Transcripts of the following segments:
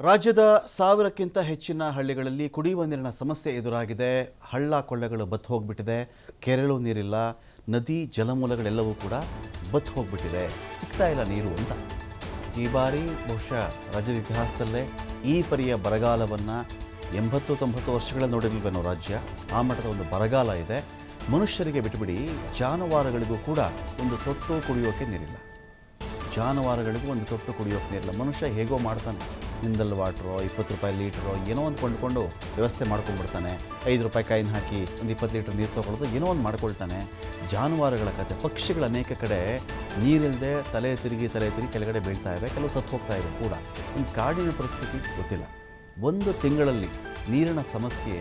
ರಾಜ್ಯದ ಸಾವಿರಕ್ಕಿಂತ ಹೆಚ್ಚಿನ ಹಳ್ಳಿಗಳಲ್ಲಿ ಕುಡಿಯುವ ನೀರಿನ ಸಮಸ್ಯೆ ಎದುರಾಗಿದೆ. ಹಳ್ಳ ಕೊಳ್ಳೆಗಳು ಬತ್ತು ಹೋಗ್ಬಿಟ್ಟಿದೆ. ಕೆರೆಳು ನೀರಿಲ್ಲ. ನದಿ, ಜಲಮೂಲಗಳೆಲ್ಲವೂ ಕೂಡ ಬತ್ತು ಹೋಗ್ಬಿಟ್ಟಿದೆ. ಸಿಗ್ತಾ ಇಲ್ಲ ನೀರು ಅಂತ. ಈ ಬಾರಿ ಬಹುಶಃ ರಾಜ್ಯದ ಇತಿಹಾಸದಲ್ಲೇ ಈ ಪರಿಯ ಬರಗಾಲವನ್ನು ಎಂಬತ್ತು ತೊಂಬತ್ತು ವರ್ಷಗಳ ನೋಡಿರಲ್ವೇನೋ ರಾಜ್ಯ? ಆ ಮಟ್ಟದ ಒಂದು ಬರಗಾಲ ಇದೆ. ಮನುಷ್ಯರಿಗೆ ಬಿಟ್ಟುಬಿಡಿ ಜಾನುವಾರುಗಳಿಗೂ ಕೂಡ ಒಂದು ತೊಟ್ಟು ಕುಡಿಯೋಕೆ ನೀರಿಲ್ಲ. ಜಾನುವಾರುಗಳಿಗೂ ಒಂದು ತೊಟ್ಟು ಕುಡಿಯೋಕೆ ನೀರಿಲ್ಲ. ಮನುಷ್ಯ ಹೇಗೋ ಮಾಡ್ತಾನೆ. ನಿಂದಲ್ ವಾಟ್ರೋ, ಇಪ್ಪತ್ತು ರೂಪಾಯಿ ಲೀಟ್ರೋ, ಏನೋ ಒಂದು ಕೊಂಡ್ಕೊಂಡು ವ್ಯವಸ್ಥೆ ಮಾಡ್ಕೊಂಡ್ಬಿಡ್ತಾನೆ. ಐದು ರೂಪಾಯಿ ಕಾಯಿನ ಹಾಕಿ ಒಂದು ಇಪ್ಪತ್ತು ಲೀಟ್ರ್ ನೀರು ತೊಗೊಳೋದು ಏನೋ ಒಂದು ಮಾಡ್ಕೊಳ್ತಾನೆ. ಜಾನುವಾರುಗಳ ಕತೆ, ಪಕ್ಷಿಗಳು ಅನೇಕ ಕಡೆ ನೀರಿಲ್ಲದೆ ತಲೆ ತಿರುಗಿ ತಲೆ ತಿರುಗಿ ಕೆಳಗಡೆ ಬೀಳ್ತಾ ಇವೆ ಕೆಲವು ಸತ್ತು ಹೋಗ್ತಾ ಇವೆ ಕೂಡ. ಇನ್ನು ಕಾಡಿನ ಪರಿಸ್ಥಿತಿ ಗೊತ್ತಿಲ್ಲ. ಒಂದು ತಿಂಗಳಲ್ಲಿ ನೀರಿನ ಸಮಸ್ಯೆ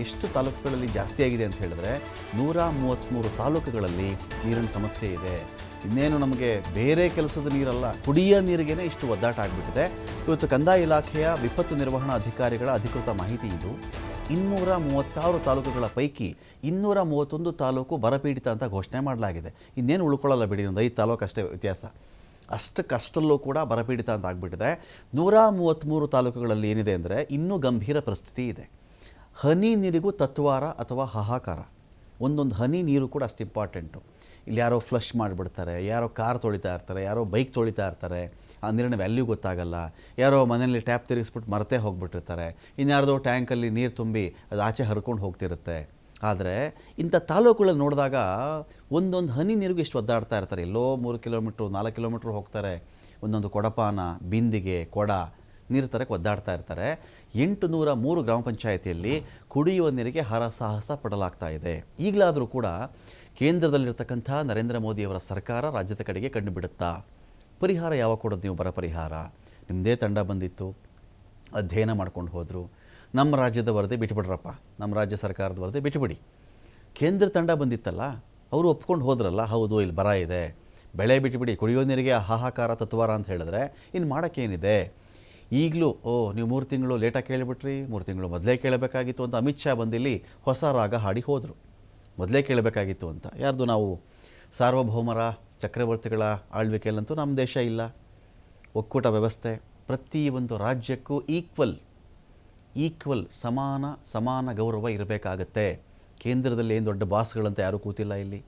ಎಷ್ಟು ತಾಲೂಕುಗಳಲ್ಲಿ ಜಾಸ್ತಿ ಆಗಿದೆ ಅಂತ ಹೇಳಿದ್ರೆ ನೂರ ಮೂವತ್ತ್ಮೂರು ತಾಲೂಕುಗಳಲ್ಲಿ ನೀರಿನ ಸಮಸ್ಯೆ ಇದೆ. ಇನ್ನೇನು ನಮಗೆ ಬೇರೆ ಕೆಲಸದ ನೀರಲ್ಲ, ಕುಡಿಯ ನೀರಿಗೇನೆ ಇಷ್ಟು ಒದ್ದಾಟ ಆಗಿಬಿಟ್ಟಿದೆ. ಇವತ್ತು ಕಂದಾಯ ಇಲಾಖೆಯ ವಿಪತ್ತು ನಿರ್ವಹಣಾ ಅಧಿಕಾರಿಗಳ ಅಧಿಕೃತ ಮಾಹಿತಿ ಇದು. ಇನ್ನೂರ ಮೂವತ್ತಾರು ತಾಲೂಕುಗಳ ಪೈಕಿ ಇನ್ನೂರ ಮೂವತ್ತೊಂದು ತಾಲೂಕು ಬರಪೀಡಿತ ಅಂತ ಘೋಷಣೆ ಮಾಡಲಾಗಿದೆ. ಇನ್ನೇನು ಉಳ್ಕೊಳ್ಳಲ್ಲ ಬಿಡಿ ಒಂದು ಐದು ತಾಲೂಕು ಅಷ್ಟೇ ವ್ಯತ್ಯಾಸ. ಅಷ್ಟು ಕಷ್ಟಲ್ಲೂ ಕೂಡ ಬರಪೀಡಿತ ಅಂತ ಆಗಿಬಿಟ್ಟಿದೆ. ನೂರ ಮೂವತ್ತ್ಮೂರು ತಾಲೂಕುಗಳಲ್ಲಿ ಏನಿದೆ ಅಂದರೆ ಇನ್ನೂ ಗಂಭೀರ ಪರಿಸ್ಥಿತಿ ಇದೆ. ಹನಿ ನೀರಿಗೂ ತತ್ವಾರ ಅಥವಾ ಹಾಹಾಕಾರ. ಒಂದೊಂದು ಹನಿ ನೀರು ಕೂಡ ಅಷ್ಟು ಇಂಪಾರ್ಟೆಂಟು ಇಲ್ಲಿ ಯಾರೋ ಫ್ಲಶ್ ಮಾಡಿಬಿಡ್ತಾರೆ, ಯಾರೋ ಕಾರ್ ತೊಳಿತಾ ಇರ್ತಾರೆ, ಯಾರೋ ಬೈಕ್ ತೊಳಿತಾ ಇರ್ತಾರೆ, ಆ ನೀರಿನ ವ್ಯಾಲ್ಯೂ ಗೊತ್ತಾಗಲ್ಲ, ಯಾರೋ ಮನೆಯಲ್ಲಿ ಟ್ಯಾಪ್ ತಿರುಗಿಸ್ಬಿಟ್ಟು ಮರತೆ ಹೋಗ್ಬಿಟ್ಟಿರ್ತಾರೆ, ಇನ್ಯಾರ್ದೋ ಟ್ಯಾಂಕಲ್ಲಿ ನೀರು ತುಂಬಿ ಅದು ಆಚೆ ಹರ್ಕೊಂಡು ಹೋಗ್ತಿರುತ್ತೆ. ಆದರೆ ಇಂಥ ತಾಲೂಕುಗಳಲ್ಲಿ ನೋಡಿದಾಗ ಒಂದೊಂದು ಹನಿ ನೀರಿಗೂ ಎಷ್ಟು ಒದ್ದಾಡ್ತಾ ಇರ್ತಾರೆ. ಎಲ್ಲೋ ಮೂರು ಕಿಲೋಮೀಟ್ರು, ನಾಲ್ಕು ಕಿಲೋಮೀಟ್ರ್ ಹೋಗ್ತಾರೆ. ಒಂದೊಂದು ಕೊಡಪಾನ, ಬಿಂದಿಗೆ, ಕೊಡ ನೀರು ತರಕ್ಕೆ ಒದ್ದಾಡ್ತಾ ಇರ್ತಾರೆ. ಎಂಟು ನೂರ ಮೂರು ಗ್ರಾಮ ಪಂಚಾಯಿತಿಯಲ್ಲಿ ಕುಡಿಯುವ ನೀರಿಗೆ ಹರಸಾಹಸ ಪಡಲಾಗ್ತಾ ಇದೆ. ಈಗಲಾದರೂ ಕೂಡ ಕೇಂದ್ರದಲ್ಲಿರ್ತಕ್ಕಂಥ ನರೇಂದ್ರ ಮೋದಿಯವರ ಸರ್ಕಾರ ರಾಜ್ಯದ ಕಡೆಗೆ ಕಣ್ಣು ಬಿಡುತ್ತಾ? ಪರಿಹಾರ ಯಾವಾಗ ಕೊಡೋದು ನೀವು ಬರ ಪರಿಹಾರ? ನಿಮ್ಮದೇ ತಂಡ ಬಂದಿತ್ತು. ಅಧ್ಯಯನ ಮಾಡ್ಕೊಂಡು ಹೋದರು. ನಮ್ಮ ರಾಜ್ಯದ ವರದಿ ಬಿಟ್ಟುಬಿಡ್ರಪ್ಪ ನಮ್ಮ ರಾಜ್ಯ ಸರ್ಕಾರದ ವರದಿ ಬಿಟ್ಟುಬಿಡಿ ಕೇಂದ್ರ ತಂಡ ಬಂದಿತ್ತಲ್ಲ, ಅವರು ಒಪ್ಕೊಂಡು ಹೋದ್ರಲ್ಲ, ಹೌದು, ಇಲ್ಲಿ ಬರ ಇದೆ. ಬೆಳೆ ಬಿಟ್ಟುಬಿಡಿ ಕುಡಿಯೋ ನೀರಿಗೆ ಹಾಹಾಕಾರ ತತ್ವಾರ ಅಂತ ಹೇಳಿದ್ರೆ ಇನ್ನು ಮಾಡೋಕ್ಕೇನಿದೆ? ಈಗಲೂ, ಓ, ನೀವು ಮೂರು ತಿಂಗಳು ಲೇಟಾಗಿ ಕೇಳಿಬಿಟ್ರಿ, ಮೂರು ತಿಂಗಳು ಮೊದಲೇ ಕೇಳಬೇಕಾಗಿತ್ತು ಅಂತ ಅಮಿತ್ ಶಾ ಬಂದಿಲ್ಲಿ ಹೊಸ ರಾಗ ಹಾಡಿ ಹೋದರು. ಮೊದಲೇ ಕೇಳಬೇಕಾಗಿತ್ತು ಅಂತ. ಯಾರ್ದು ನಾವು ಸಾರ್ವಭೌಮರ ಚಕ್ರವರ್ತಿಗಳ ಆಳ್ವಿಕೆಯಲ್ಲಂತೂ ನಮ್ಮ ದೇಶ ಇಲ್ಲ. ಒಕ್ಕೂಟ ವ್ಯವಸ್ಥೆ ಪ್ರತಿ ಒಂದು ರಾಜ್ಯಕ್ಕೂ ಈಕ್ವಲ್ ಈಕ್ವಲ್ ಸಮಾನ ಸಮಾನ ಗೌರವ ಇರಬೇಕಾಗತ್ತೆ. ಕೇಂದ್ರದಲ್ಲಿ ಏನು ದೊಡ್ಡ ಬಾಸ್ಗಳಂತ ಯಾರೂ ಕೂತಿಲ್ಲ ಇಲ್ಲಿ.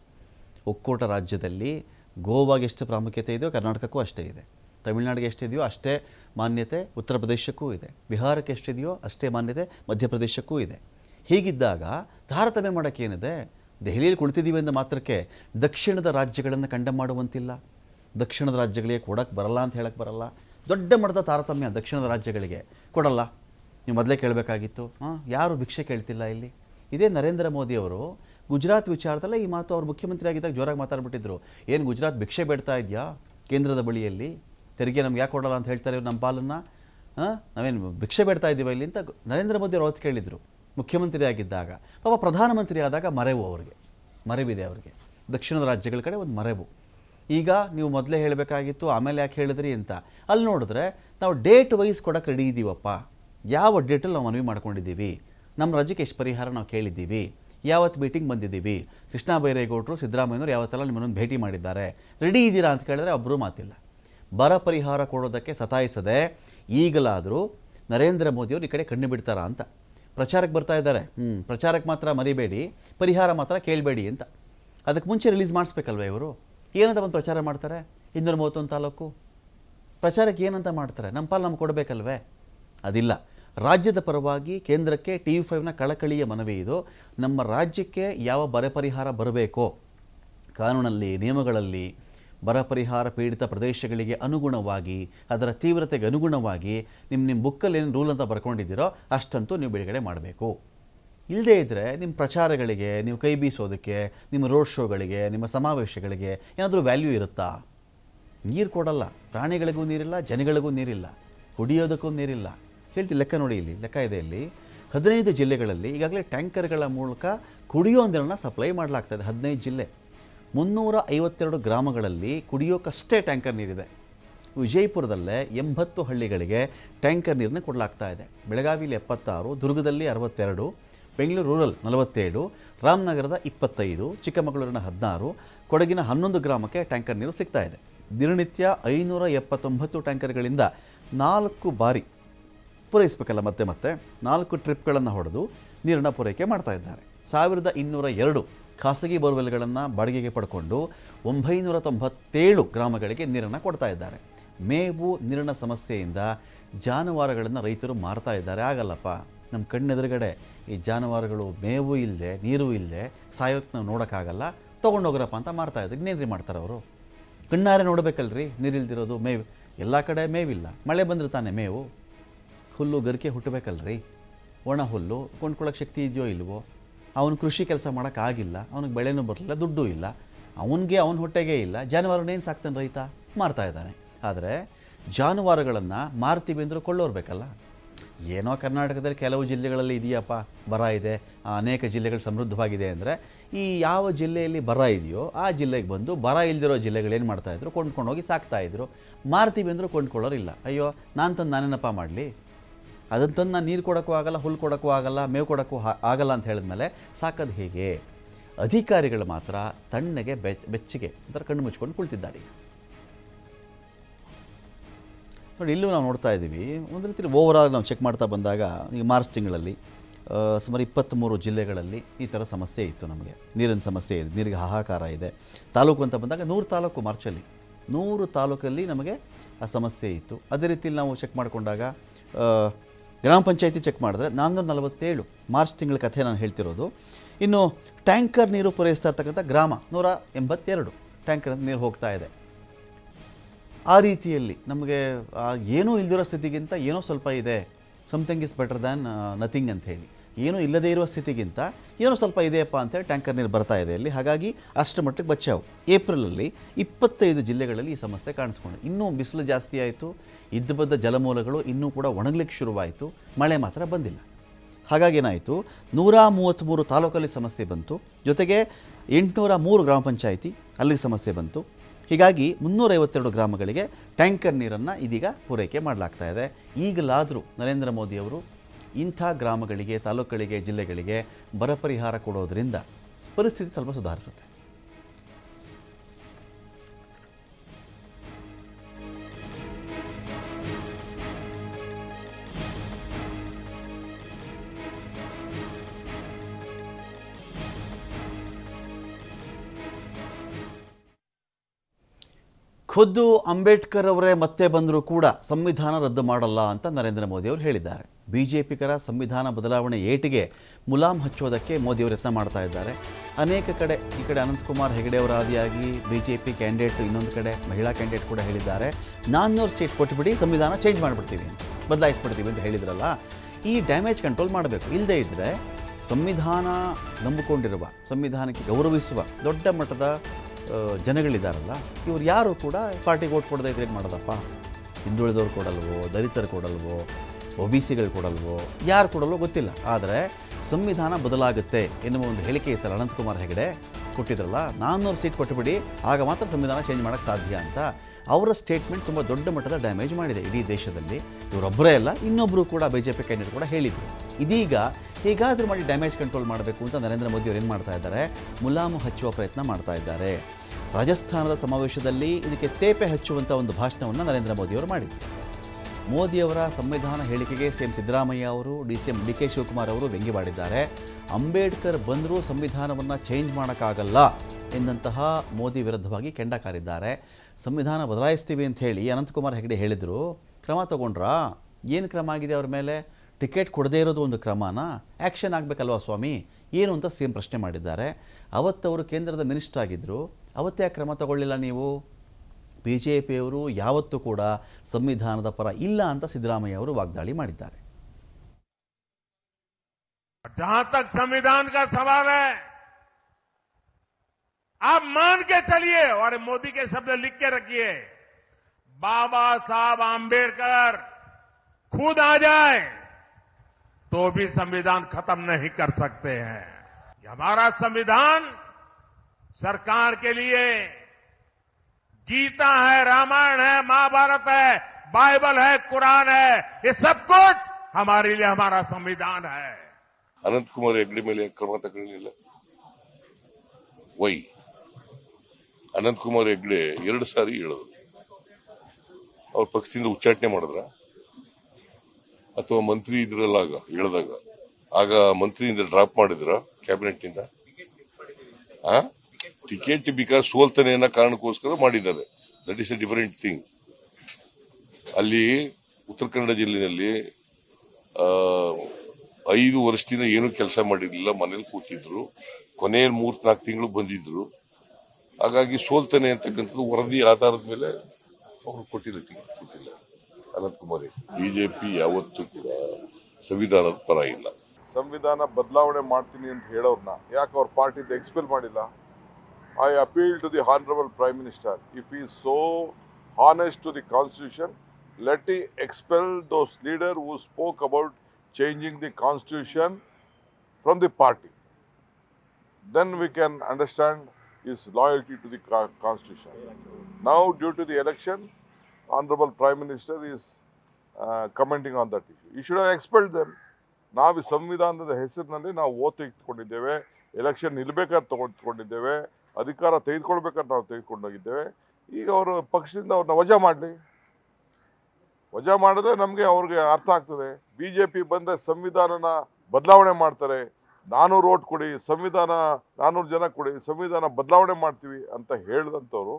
ಒಕ್ಕೂಟ ರಾಜ್ಯದಲ್ಲಿ ಗೋವಾಗೆ ಎಷ್ಟು ಪ್ರಾಮುಖ್ಯತೆ ಇದೆಯೋ ಕರ್ನಾಟಕಕ್ಕೂ ಅಷ್ಟೇ ಇದೆ. ತಮಿಳುನಾಡಿಗೆ ಎಷ್ಟಿದೆಯೋ ಅಷ್ಟೇ ಮಾನ್ಯತೆ ಉತ್ತರ ಪ್ರದೇಶಕ್ಕೂ ಇದೆ. ಬಿಹಾರಕ್ಕೆ ಎಷ್ಟಿದೆಯೋ ಅಷ್ಟೇ ಮಾನ್ಯತೆ ಮಧ್ಯಪ್ರದೇಶಕ್ಕೂ ಇದೆ. ಹೀಗಿದ್ದಾಗ ತಾರತಮ್ಯ ಮಾಡೋಕ್ಕೇನಿದೆ ದೆಹಲಿಯಲ್ಲಿ ಕುಳಿತಿದ್ದೀವಿ ಅಂದ ಮಾತ್ರಕ್ಕೆ ದಕ್ಷಿಣದ ರಾಜ್ಯಗಳನ್ನು ಕಂಡ ಮಾಡುವಂತಿಲ್ಲ. ದಕ್ಷಿಣದ ರಾಜ್ಯಗಳಿಗೆ ಕೊಡೋಕ್ಕೆ ಬರಲ್ಲ ಅಂತ ಹೇಳಕ್ಕೆ ಬರಲ್ಲ. ದೊಡ್ಡ ಮಟ್ಟದ ತಾರತಮ್ಯ ದಕ್ಷಿಣದ ರಾಜ್ಯಗಳಿಗೆ ಕೊಡಲ್ಲ. ನೀವು ಮೊದಲೇ ಕೇಳಬೇಕಾಗಿತ್ತು. ಹಾಂ, ಯಾರು ಭಿಕ್ಷೆ ಕೇಳ್ತಿಲ್ಲ ಇಲ್ಲಿ? ಇದೇ ನರೇಂದ್ರ ಮೋದಿಯವರು ಗುಜರಾತ್ ವಿಚಾರದಲ್ಲೇ ಈ ಮಾತು ಅವ್ರು ಮುಖ್ಯಮಂತ್ರಿ ಆಗಿದ್ದಾಗ ಜೋರಾಗಿ ಮಾತಾಡ್ಬಿಟ್ಟಿದ್ರು. ಏನು ಗುಜರಾತ್ ಭಿಕ್ಷೆ ಬೇಡ್ತಾ ಇದೆಯಾ ಕೇಂದ್ರದ ಬಳಿಯಲ್ಲಿ? ತೆರಿಗೆ ನಮ್ಗೆ ಯಾಕೆ ಕೊಡಲ್ಲ ಅಂತ ಹೇಳ್ತಾರೆ ಇವ್ರು ನಮ್ಮ ಪಾಲನ್ನು? ನಾವೇನು ಭಿಕ್ಷೆ ಬೇಡ್ತಾ ಇದ್ದೀವಿ ಇಲ್ಲಿ ಅಂತ ನರೇಂದ್ರ ಮೋದಿ ಅವರು ಅವತ್ತು ಕೇಳಿದರು, ಮುಖ್ಯಮಂತ್ರಿ ಆಗಿದ್ದಾಗ. ಪಾಪ ಪ್ರಧಾನಮಂತ್ರಿ ಆದಾಗ ಮರೆವು ಅವ್ರಿಗೆ, ಮರೆವಿದೆ ಅವ್ರಿಗೆ. ದಕ್ಷಿಣದ ರಾಜ್ಯಗಳ ಕಡೆ ಒಂದು ಮರೆವು. ಈಗ ನೀವು ಮೊದಲೇ ಹೇಳಬೇಕಾಗಿತ್ತು, ಆಮೇಲೆ ಯಾಕೆ ಹೇಳಿದ್ರಿ ಅಂತ. ಅಲ್ಲಿ ನೋಡಿದ್ರೆ ನಾವು ಡೇಟ್ ವೈಸ್ ಕೊಡೋಕೆ ರೆಡಿ ಇದ್ದೀವಪ್ಪ ಯಾವ ಡೇಟಲ್ಲಿ ನಾವು ಮನವಿ ಮಾಡ್ಕೊಂಡಿದ್ದೀವಿ? ನಮ್ಮ ರಾಜ್ಯಕ್ಕೆ ಎಷ್ಟು ಪರಿಹಾರ ನಾವು ಕೇಳಿದ್ದೀವಿ? ಯಾವತ್ತು ಮೀಟಿಂಗ್ ಬಂದಿದ್ದೀವಿ? ಕೃಷ್ಣ ಬೈರೇಗೌಡರು, ಸಿದ್ದರಾಮಯ್ಯನವರು ಯಾವತ್ತೆಲ್ಲ ನಿಮ್ಮನ್ನೊಂದು ಭೇಟಿ ಮಾಡಿದ್ದಾರೆ. ರೆಡಿ ಇದ್ದೀರಾ ಅಂತ ಕೇಳಿದ್ರೆ ಒಬ್ಬರೂ ಮಾತಿಲ್ಲ. ಬರ ಪರಿಹಾರ ಕೊಡೋದಕ್ಕೆ ಸತಾಯಿಸದೆ ಈಗಲಾದರೂ ನರೇಂದ್ರ ಮೋದಿಯವರು ಈ ಕಡೆ ಕಣ್ಣು ಬಿಡ್ತಾರ ಅಂತ. ಪ್ರಚಾರಕ್ಕೆ ಬರ್ತಾ ಇದ್ದಾರೆ. ಹ್ಞೂ ಪ್ರಚಾರಕ್ಕೆ ಮಾತ್ರ ಮರಿಬೇಡಿ, ಪರಿಹಾರ ಮಾತ್ರ ಕೇಳಬೇಡಿ ಅಂತ. ಅದಕ್ಕೆ ಮುಂಚೆ ರಿಲೀಸ್ ಮಾಡಿಸ್ಬೇಕಲ್ವ ಇವರು? ಏನಂತ ಬಂದು ಪ್ರಚಾರ ಮಾಡ್ತಾರೆ? ಇನ್ನೂರ ಮೂವತ್ತೊಂದು ತಾಲೂಕು? ಪ್ರಚಾರಕ್ಕೆ ಏನಂತ ಮಾಡ್ತಾರೆ? ನಮ್ಮ ಪಾಲು ನಮ್ಗೆ ಕೊಡಬೇಕಲ್ವೇ? ಅದಿಲ್ಲ. ರಾಜ್ಯದ ಪರವಾಗಿ ಕೇಂದ್ರಕ್ಕೆ ಟಿ ವಿ ಫೈವ್ನ ಕಳಕಳಿಯ ಮನವಿ ಇದು. ನಮ್ಮ ರಾಜ್ಯಕ್ಕೆ ಯಾವ ಬರ ಪರಿಹಾರ ಬರಬೇಕೋ? ಕಾನೂನಲ್ಲಿ, ನಿಯಮಗಳಲ್ಲಿ ಬರ ಪರಿಹಾರ ಪೀಡಿತ ಪ್ರದೇಶಗಳಿಗೆ ಅನುಗುಣವಾಗಿ, ಅದರ ತೀವ್ರತೆಗೆ ಅನುಗುಣವಾಗಿ ನಿಮ್ಮ ನಿಮ್ಮ ಬುಕ್ಕಲ್ಲಿ ಏನು ರೂಲ್ ಅಂತ ಬರ್ಕೊಂಡಿದ್ದೀರೋ ಅಷ್ಟಂತೂ ನೀವು ಬಿಡುಗಡೆ ಮಾಡಬೇಕು. ಇಲ್ಲದೇ ಇದ್ದರೆ ನಿಮ್ಮ ಪ್ರಚಾರಗಳಿಗೆ, ನೀವು ಕೈ ಬೀಸೋದಕ್ಕೆ, ನಿಮ್ಮ ರೋಡ್ ಶೋಗಳಿಗೆ, ನಿಮ್ಮ ಸಮಾವೇಶಗಳಿಗೆ ಏನಾದರೂ ವ್ಯಾಲ್ಯೂ ಇರುತ್ತಾ? ನೀರು ಕೊಡಲ್ಲ, ಪ್ರಾಣಿಗಳಿಗೂ ನೀರಿಲ್ಲ, ಜನಗಳಿಗೂ ನೀರಿಲ್ಲ, ಕುಡಿಯೋದಕ್ಕೂ ನೀರಿಲ್ಲ. ಹೇಳ್ತೀನಿ ಲೆಕ್ಕ ನೋಡಿ ಇಲ್ಲಿ, ಲೆಕ್ಕ ಇದೆ ಇಲ್ಲಿ. ಹದಿನೈದು ಜಿಲ್ಲೆಗಳಲ್ಲಿ ಈಗಾಗಲೇ ಟ್ಯಾಂಕರ್ಗಳ ಮೂಲಕ ಕುಡಿಯೋ ನೀರನ್ನು ಸಪ್ಲೈ ಮಾಡಲಾಗ್ತದೆ ಹದಿನೈದು ಜಿಲ್ಲೆ. ಮುನ್ನೂರ ಐವತ್ತೆರಡು ಗ್ರಾಮಗಳಲ್ಲಿ ಕುಡಿಯೋಕ್ಕಷ್ಟೇ ಟ್ಯಾಂಕರ್ ನೀರಿದೆ. ವಿಜಯಪುರದಲ್ಲೇ ಎಂಬತ್ತು ಹಳ್ಳಿಗಳಿಗೆ ಟ್ಯಾಂಕರ್ ನೀರನ್ನು ಕೊಡಲಾಗ್ತಾ ಇದೆ. ಬೆಳಗಾವಿಯಲ್ಲಿ ಎಪ್ಪತ್ತಾರು, ದುರ್ಗದಲ್ಲಿ ಅರವತ್ತೆರಡು, ಬೆಂಗಳೂರು ರೂರಲ್ ನಲವತ್ತೇಳು, ರಾಮನಗರದ ಇಪ್ಪತ್ತೈದು, ಚಿಕ್ಕಮಗಳೂರಿನ ಹದಿನಾರು, ಕೊಡಗಿನ ಹನ್ನೊಂದು ಗ್ರಾಮಕ್ಕೆ ಟ್ಯಾಂಕರ್ ನೀರು ಸಿಗ್ತಾ ಇದೆ. ದಿನನಿತ್ಯ ಐನೂರ ಎಪ್ಪತ್ತೊಂಬತ್ತು ಟ್ಯಾಂಕರ್ಗಳಿಂದ ನಾಲ್ಕು ಬಾರಿ ಪೂರೈಸಬೇಕಲ್ಲ ಮತ್ತೆ ಮತ್ತೆ ನಾಲ್ಕು ಟ್ರಿಪ್ಗಳನ್ನು ಹೊಡೆದು ನೀರನ್ನು ಪೂರೈಕೆ ಮಾಡ್ತಾ ಇದ್ದಾರೆ. ಸಾವಿರದ ಇನ್ನೂರ ಎರಡು ಖಾಸಗಿ ಬೋರ್ವೆಲ್ಗಳನ್ನು ಬಾಡಿಗೆಗೆ ಪಡ್ಕೊಂಡು ಒಂಬೈನೂರ ತೊಂಬತ್ತೇಳು ಗ್ರಾಮಗಳಿಗೆ ನೀರನ್ನು ಕೊಡ್ತಾ ಇದ್ದಾರೆ. ಮೇವು ನೀರಿನ ಸಮಸ್ಯೆಯಿಂದ ಜಾನುವಾರುಗಳನ್ನು ರೈತರು ಮಾರ್ತಾ ಇದ್ದಾರೆ. ಆಗಲ್ಲಪ್ಪ. ನಮ್ಮ ಕಣ್ಣೆದುರುಗಡೆ ಈ ಜಾನುವಾರುಗಳು ಮೇವು ಇಲ್ಲದೆ ನೀರು ಇಲ್ಲದೆ ಸಾಯೋಕ್ಕೆ ನಾವು ನೋಡೋಕ್ಕಾಗಲ್ಲ. ತೊಗೊಂಡೋಗ್ರಪ್ಪ ಅಂತ ಮಾರ್ತಾ ಇದ್ದಾರೆ. ಇನ್ನೇನ್ರಿ ಮಾಡ್ತಾರೆ ಅವರು? ಕಣ್ಣಾರೆ ನೋಡಬೇಕಲ್ರಿ. ನೀರಿಲ್ದಿರೋದು ಮೇವು, ಎಲ್ಲ ಕಡೆ ಮೇವಿಲ್ಲ. ಮಳೆ ಬಂದ್ರೆ ತಾನೇ ಮೇವು? ಹುಲ್ಲು ಗರಿಕೆ ಹುಟ್ಟಬೇಕಲ್ರಿ ಒಣ ಹುಲ್ಲು ಕೊಂಡ್ಕೊಳ್ಳೋಕೆ ಶಕ್ತಿ ಇದೆಯೋ ಇಲ್ವೋ? ಅವನು ಕೃಷಿ ಕೆಲಸ ಮಾಡೋಕ್ಕಾಗಿಲ್ಲ, ಅವನಿಗೆ ಬೆಳೆನೂ ಬರಲಿಲ್ಲ, ದುಡ್ಡು ಇಲ್ಲ. ಅವನಿಗೆ ಅವನ ಹೊಟ್ಟೆಗೆ ಇಲ್ಲ. ಜಾನುವಾರನೇನು ಸಾಕ್ತಾನೆ ರೈತ? ಮಾರ್ತಾ ಇದ್ದಾನೆ. ಆದರೆ ಜಾನುವಾರುಗಳನ್ನು ಮಾರ್ತೀವಿ ಅಂದರೂ ಕೊಳ್ಳೋರು ಬೇಕಲ್ಲ? ಏನೋ ಕರ್ನಾಟಕದಲ್ಲಿ ಕೆಲವು ಜಿಲ್ಲೆಗಳಲ್ಲಿ ಇದೆಯಪ್ಪ, ಬರ ಇದೆ. ಅನೇಕ ಜಿಲ್ಲೆಗಳು ಸಮೃದ್ಧವಾಗಿದೆ ಅಂದರೆ ಈ ಯಾವ ಜಿಲ್ಲೆಯಲ್ಲಿ ಬರ ಇದೆಯೋ ಆ ಜಿಲ್ಲೆಗೆ ಬಂದು ಬರ ಇಲ್ದಿರೋ ಜಿಲ್ಲೆಗಳೇನು ಮಾಡ್ತಾಯಿದ್ರು ಕೊಂಡ್ಕೊಂಡು ಹೋಗಿ ಸಾಕ್ತಾಯಿದ್ರು ಮಾರ್ತೀವಿ ಅಂದರೂ ಕೊಂಡ್ಕೊಳ್ಳೋರಿಲ್ಲ. ಅಯ್ಯೋ, ನಾನು ತಂದು ನಾನೇನಪ್ಪ ಮಾಡಲಿ? ಅದನ್ನು ತಂದು ನಾನು ನೀರು ಕೊಡೋಕ್ಕೂ ಆಗಲ್ಲ, ಹುಲ್ಲು ಕೊಡೋಕ್ಕೂ ಆಗಲ್ಲ, ಮೇವು ಕೊಡೋಕ್ಕೂ ಆಗಲ್ಲ ಅಂತ ಹೇಳಿದ್ಮೇಲೆ ಸಾಕೋದು ಹೇಗೆ? ಅಧಿಕಾರಿಗಳು ಮಾತ್ರ ತಣ್ಣಗೆ ಬೆಚ್ ಬೆಚ್ಚಗೆ ಒಂಥರ ಕಣ್ಣು ಮುಚ್ಕೊಂಡು ಕುಳಿತಿದ್ದಾರೆ. ನೋಡಿ, ಇಲ್ಲೂ ನಾವು ನೋಡ್ತಾ ಇದ್ದೀವಿ. ಒಂದು ರೀತಿ ಓವರಾಲ್ ನಾವು ಚೆಕ್ ಮಾಡ್ತಾ ಬಂದಾಗ ಈಗ ಮಾರ್ಚ್ ತಿಂಗಳಲ್ಲಿ ಸುಮಾರು ಇಪ್ಪತ್ತ್ಮೂರು ಜಿಲ್ಲೆಗಳಲ್ಲಿ ಈ ಥರ ಸಮಸ್ಯೆ ಇತ್ತು ನಮಗೆ. ನೀರಿನ ಸಮಸ್ಯೆ ಇದೆ, ನೀರಿಗೆ ಹಾಹಾಕಾರ ಇದೆ. ತಾಲೂಕು ಅಂತ ಬಂದಾಗ ನೂರು ತಾಲೂಕು ಮಾರ್ಚಲ್ಲಿ. ನೂರು ತಾಲೂಕಲ್ಲಿ ನಮಗೆ ಆ ಸಮಸ್ಯೆ ಇತ್ತು. ಅದೇ ರೀತಿಯಲ್ಲಿ ನಾವು ಚೆಕ್ ಮಾಡಿಕೊಂಡಾಗ ಗ್ರಾಮ ಪಂಚಾಯಿತಿ ಚೆಕ್ ಮಾಡಿದ್ರೆ ನಾನ್ನೂರ ನಲವತ್ತೇಳು ಮಾರ್ಚ್ ತಿಂಗಳ ಕಥೆ ನಾನು ಹೇಳ್ತಿರೋದು. ಇನ್ನು ಟ್ಯಾಂಕರ್ ನೀರು ಪೂರೈಸ್ತಾ ಇರ್ತಕ್ಕಂಥ ಗ್ರಾಮ ನೂರ ಎಂಬತ್ತೆರಡು ಟ್ಯಾಂಕರ್ ನೀರು ಹೋಗ್ತಾ ಇದೆ. ಆ ರೀತಿಯಲ್ಲಿ ನಮಗೆ ಏನೂ ಇಲ್ದಿರೋ ಸ್ಥಿತಿಗಿಂತ ಏನೋ ಸ್ವಲ್ಪ ಇದೆ. Something is better than nothing ಅಂತ ಹೇಳಿ. ಏನೂ ಇಲ್ಲದೇ ಇರುವ ಸ್ಥಿತಿಗಿಂತ ಏನೋ ಸ್ವಲ್ಪ ಇದೆಯಪ್ಪ ಅಂತೇಳಿ ಟ್ಯಾಂಕರ್ ನೀರು ಬರ್ತಾ ಇದೆ ಇಲ್ಲಿ ಹಾಗಾಗಿ ಅಷ್ಟು ಮಟ್ಟಕ್ಕೆ ಬಚ್ಚಾವು. ಏಪ್ರಿಲಲ್ಲಿ ಇಪ್ಪತ್ತೈದು ಜಿಲ್ಲೆಗಳಲ್ಲಿ ಈ ಸಮಸ್ಯೆ ಕಾಣಿಸ್ಕೊಂಡು ಇನ್ನೂ ಬಿಸಿಲು ಜಾಸ್ತಿ ಆಯಿತು, ಇದ್ದ ಬದ್ದ ಜಲಮೂಲಗಳು ಇನ್ನೂ ಕೂಡ ಒಣಗಲಿಕ್ಕೆ ಶುರುವಾಯಿತು, ಮಳೆ ಮಾತ್ರ ಬಂದಿಲ್ಲ. ಹಾಗಾಗಿ ಏನಾಯಿತು, ನೂರ ಮೂವತ್ತ್ಮೂರು ತಾಲೂಕಲ್ಲಿ ಸಮಸ್ಯೆ ಬಂತು. ಜೊತೆಗೆ ಎಂಟುನೂರ ಮೂರು ಗ್ರಾಮ ಪಂಚಾಯಿತಿ ಅಲ್ಲಿಗೆ ಸಮಸ್ಯೆ ಬಂತು. ಹೀಗಾಗಿ ಮುನ್ನೂರೈವತ್ತೆರಡು ಗ್ರಾಮಗಳಿಗೆ ಟ್ಯಾಂಕರ್ ನೀರನ್ನು ಇದೀಗ ಪೂರೈಕೆ ಮಾಡಲಾಗ್ತಾ ಇದೆ. ಈಗಲಾದರೂ ನರೇಂದ್ರ ಮೋದಿಯವರು ಇಂಥ ಗ್ರಾಮಗಳಿಗೆ, ತಾಲೂಕುಗಳಿಗೆ, ಜಿಲ್ಲೆಗಳಿಗೆ ಬರ ಪರಿಹಾರ ಕೊಡೋದ್ರಿಂದ ಪರಿಸ್ಥಿತಿ ಸ್ವಲ್ಪ ಸುಧಾರಿಸುತ್ತೆ. ಖುದ್ದು ಅಂಬೇಡ್ಕರ್ ಅವರೇ ಮತ್ತೆ ಬಂದರೂ ಕೂಡ ಸಂವಿಧಾನ ರದ್ದು ಮಾಡಲ್ಲ ಅಂತ ನರೇಂದ್ರ ಮೋದಿ ಅವರು ಹೇಳಿದ್ದಾರೆ. ಬಿಜೆಪಿಗರ ಸಂವಿಧಾನ ಬದಲಾವಣೆ ಏಟಿಗೆ ಮುಲಾಮ್ ಹಚ್ಚೋದಕ್ಕೆ ಮೋದಿಯವರು ಯತ್ನ ಮಾಡ್ತಾ ಇದ್ದಾರೆ. ಅನೇಕ ಕಡೆ ಈ ಕಡೆ ಅನಂತಕುಮಾರ್ ಹೆಗಡೆ ಅವರ ಆದಿಯಾಗಿ ಬಿ ಜೆ ಪಿ ಕ್ಯಾಂಡಿಡೇಟ್ ಇನ್ನೊಂದು ಕಡೆ ಮಹಿಳಾ ಕ್ಯಾಂಡಿಡೇಟ್ ಕೂಡ ಹೇಳಿದ್ದಾರೆ. ನಾನ್ನೂರು ಸೀಟ್ ಕೊಟ್ಬಿಡಿ, ಸಂವಿಧಾನ ಚೇಂಜ್ ಮಾಡಿಬಿಡ್ತೀವಿ ಬದಲಾಯಿಸ್ಬಿಡ್ತೀವಿ ಅಂತ ಹೇಳಿದ್ರಲ್ಲ, ಈ ಡ್ಯಾಮೇಜ್ ಕಂಟ್ರೋಲ್ ಮಾಡಬೇಕು. ಇಲ್ಲದೇ ಇದ್ದರೆ ಸಂವಿಧಾನ ನಂಬಿಕೊಂಡಿರುವ, ಸಂವಿಧಾನಕ್ಕೆ ಗೌರವಿಸುವ ದೊಡ್ಡ ಮಟ್ಟದ ಜನಗಳಿದ್ದಾರಲ್ಲ ಇವ್ರು ಯಾರು ಕೂಡ ಪಾರ್ಟಿಗೆ ಓಟ್ ಕೊಡದೇ ಇದ್ರೆ ಏನು ಮಾಡೋದಪ್ಪ? ಹಿಂದುಳಿದವ್ರು ಕೊಡಲ್ವೋ, ದಲಿತರು ಕೊಡಲ್ವೋ? ಒ ಬಿ ಸಿಗಳು ಕೊಡಲ್ವೋ, ಯಾರು ಕೊಡಲ್ವೋ ಗೊತ್ತಿಲ್ಲ. ಆದರೆ ಸಂವಿಧಾನ ಬದಲಾಗುತ್ತೆ ಎನ್ನುವ ಒಂದು ಹೇಳಿಕೆ ಇತ್ತಲ್ಲ ಅನಂತಕುಮಾರ್ ಹೆಗಡೆ, ಕೊಟ್ಟಿದ್ರಲ್ಲ, ನಾನ್ನೂರು ಸೀಟ್ ಕೊಟ್ಟುಬಿಡಿ, ಆಗ ಮಾತ್ರ ಸಂವಿಧಾನ ಚೇಂಜ್ ಮಾಡೋಕ್ಕೆ ಸಾಧ್ಯ ಅಂತ ಅವರ ಸ್ಟೇಟ್ಮೆಂಟ್ ತುಂಬ ದೊಡ್ಡ ಮಟ್ಟದ ಡ್ಯಾಮೇಜ್ ಮಾಡಿದೆ ಇಡೀ ದೇಶದಲ್ಲಿ. ಇವರೊಬ್ಬರೇ ಅಲ್ಲ ಇನ್ನೊಬ್ಬರು ಕೂಡ ಬಿ ಜೆ ಪಿ ಕ್ಯಾಂಡಿಡೇಟ್ ಕೂಡ ಹೇಳಿದರು. ಇದೀಗ ಹೇಗಾದರೂ ಮಾಡಿ ಡ್ಯಾಮೇಜ್ ಕಂಟ್ರೋಲ್ ಮಾಡಬೇಕು ಅಂತ ನರೇಂದ್ರ ಮೋದಿ ಅವರು ಏನು ಮಾಡ್ತಾ ಇದ್ದಾರೆ? ಮುಲಾಮು ಹಚ್ಚುವ ಪ್ರಯತ್ನ ಮಾಡ್ತಾ ಇದ್ದಾರೆ. ರಾಜಸ್ಥಾನದ ಸಮಾವೇಶದಲ್ಲಿ ಇದಕ್ಕೆ ತೇಪೆ ಹಚ್ಚುವಂಥ ಒಂದು ಭಾಷಣವನ್ನು ನರೇಂದ್ರ ಮೋದಿಯವರು ಮಾಡಿದರು. ಮೋದಿಯವರ ಸಂವಿಧಾನ ಹೇಳಿಕೆಗೆ ಸಿ ಎಂ ಸಿದ್ದರಾಮಯ್ಯ ಅವರು, D C M D K Shivakumar ಅವರು ವ್ಯಂಗ್ಯವಾಡಿದ್ದಾರೆ ಅಂಬೇಡ್ಕರ್ ಬಂದರೂ ಸಂವಿಧಾನವನ್ನು ಚೇಂಜ್ ಮಾಡೋಕ್ಕಾಗಲ್ಲ ಎಂದಂತಹ ಮೋದಿ ವಿರುದ್ಧವಾಗಿ ಕೆಂಡ ಕಾರಿದ್ದಾರೆ ಸಂವಿಧಾನ ಬದಲಾಯಿಸ್ತೀವಿ ಅಂತ ಹೇಳಿ ಅನಂತಕುಮಾರ್ ಹೆಗಡೆ ಹೇಳಿದರು. ಕ್ರಮ ತಗೊಂಡ್ರಾ? ಏನು ಕ್ರಮ ಆಗಿದೆ ಅವ್ರ ಮೇಲೆ? ಟಿಕೆಟ್ ಕೊಡದೇ ಇರೋದು ಒಂದು ಕ್ರಮನ? ಆ್ಯಕ್ಷನ್ ಆಗಬೇಕಲ್ವಾ ಸ್ವಾಮಿ? ಏನು ಅಂತ ಸಿ ಪ್ರಶ್ನೆ ಮಾಡಿದ್ದಾರೆ. ಅವತ್ತವರು ಕೇಂದ್ರದ ಮಿನಿಸ್ಟರ್ ಆಗಿದ್ದರು ಅವತ್ತೇ ಕ್ರಮ ತಗೊಳ್ಳಿಲ್ಲ ನೀವು? ಬಿ ಜೆ ಪಿಯವರು ಯಾವತ್ತೂ ಕೂಡ ಸಂವಿಧಾನದ ಪರ ಇಲ್ಲ ಅಂತ ಸಿದ್ದರಾಮಯ್ಯ ಅವರು ವಾಗ್ದಾಳಿ ಮಾಡಿದ್ದಾರೆ जहां तक संविधान का सवाल है आप मान के चलिए और मोदी के शब्द लिख के रखिए बाबा साहब आम्बेडकर खुद आ जाए तो भी संविधान खत्म नहीं कर सकते हैं ये हमारा संविधान सरकार के लिए गीता है रामायण है महाभारत है बाइबल है कुरान है ये सब कुछ हमारे लिए हमारा संविधान है ಅನಂತಕುಮಾರ್ ಹೆಗ್ಡೆ ಮೇಲೆ ಕ್ರಮ ತಗೊಳ್ಳಿಲ್ಲ ವೈ ಅನಂತಕುಮಾರ್ ಹೆಗ್ಡೆ ಎರಡು ಸಾರಿ ಹೇಳಿದ್ರು ಅವ್ರ ಪಕ್ಷದಿಂದ ಉಚ್ಚಾಟನೆ ಮಾಡಿದ್ರ ಅಥವಾ ಮಂತ್ರಿ ಇದ್ರಲ್ಲ ಆಗ ಹೇಳಿದಾಗ ಆಗ ಮಂತ್ರಿಯಿಂದ ಡ್ರಾಪ್ ಮಾಡಿದ್ರ ಕ್ಯಾಬಿನೆಟ್ ನಿಂದ ಆ ಟಿಕೆಟ್ ಬಿಕಾಸ್ ಸೋಲ್ತಾನೆ ಅನ್ನೋ ಕಾರಣಕ್ಕೋಸ್ಕರ ಮಾಡಿದ್ದಾರೆ. That is a different thing ಅಲ್ಲಿ ಉತ್ತರ ಕನ್ನಡ ಜಿಲ್ಲೆಯಲ್ಲಿ ಐದು ವರ್ಷದಿಂದ ಏನು ಕೆಲಸ ಮಾಡಿರಲಿಲ್ಲ. ಮನೇಲಿ ಕೂತಿದ್ರು. ಕೊನೆಯ ಮೂರ್ ನಾಲ್ಕು ತಿಂಗಳು ಬಂದಿದ್ರು. ಹಾಗಾಗಿ ಸೋಲ್ತಾನೆ ಅಂತಕ್ಕಂಥದ್ದು ವರದಿ ಆಧಾರದ ಮೇಲೆ ಅವರು ಕೊಟ್ಟಿಲ್ಲ ಟಿಕೆಟ್ ಕೊಟ್ಟಿಲ್ಲ ಅನಂತಕುಮಾರ್ ಬಿಜೆಪಿ ಯಾವತ್ತೂ ಕೂಡ ಸಂವಿಧಾನದ ಪರ ಇಲ್ಲ. ಸಂವಿಧಾನ ಬದಲಾವಣೆ ಮಾಡ್ತೀನಿ ಅಂತ ಹೇಳೋರ್ನ ಯಾಕೆ ಅವ್ರ ಪಾರ್ಟಿಯಿಂದ ಎಕ್ಸ್ಪೆಲ್ ಮಾಡಿಲ್ಲ? I to the Honorable Prime Minister, if he is so honest to the Constitution, let he expel those leaders who spoke about changing the Constitution from the party. then we can understand his loyalty to the constitution. Now, due to the election, Honorable Prime Minister is uh, commenting on that issue. You should have expelled them. ನಾವು ಸಂವಿಧಾನದ ಹೆಸರಿನಲ್ಲಿ ನಾವು ಓತು ಇಟ್ಕೊಂಡಿದ್ದೇವೆ election ನಿಲ್ಬೇಕಾದ್ರೆ ತಗೊಂಡ್ಕೊಂಡಿದ್ದೇವೆ ಅಧಿಕಾರ ತೆಗೆದುಕೊಳ್ಬೇಕಂತ ನಾವು ತೆಗೆದುಕೊಂಡೋಗಿದ್ದೇವೆ. ಈಗ ಅವರು ಪಕ್ಷದಿಂದ ಅವ್ರನ್ನ ವಜಾ ಮಾಡಲಿ. ವಜಾ ಮಾಡಿದ್ರೆ ನಮಗೆ ಅವ್ರಿಗೆ ಅರ್ಥ ಆಗ್ತದೆ. ಬಿ ಜೆ ಪಿ ಬಂದರೆ ಸಂವಿಧಾನನ ಬದಲಾವಣೆ ಮಾಡ್ತಾರೆ. ನಾನೂರು ಓಟ್ ಕೊಡಿ, ಸಂವಿಧಾನ ನಾನೂರು ಜನ ಕೊಡಿ, ಸಂವಿಧಾನ ಬದಲಾವಣೆ ಮಾಡ್ತೀವಿ ಅಂತ ಹೇಳಿದಂಥವ್ರು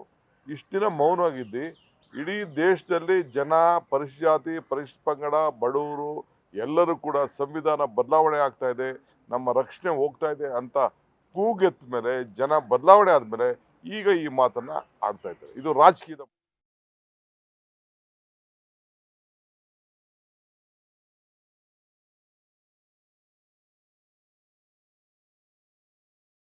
ಇಷ್ಟು ದಿನ ಮೌನವಾಗಿದ್ದು. ಇಡೀ ದೇಶದಲ್ಲಿ ಜನ ಪರಿಶಾತಿ ಪರಿಶಿಷ್ಟ ಪಂಗಡ, ಬಡವರು ಎಲ್ಲರೂ ಕೂಡ ಸಂವಿಧಾನ ಬದಲಾವಣೆ ಆಗ್ತಾ ಇದೆ. ನಮ್ಮ ರಕ್ಷಣೆ ಹೋಗ್ತಾ ಇದೆ ಅಂತ ಕೂಗೆತ್ತ ಮೇಲೆ ಜನ ಬದಲಾವಣೆ ಆದಮೇಲೆ ಈಗ ಈ ಮಾತನ್ನ ಆಡ್ತಾ ಇದ್ದಾರೆ. ಇದು ರಾಜಕೀಯದ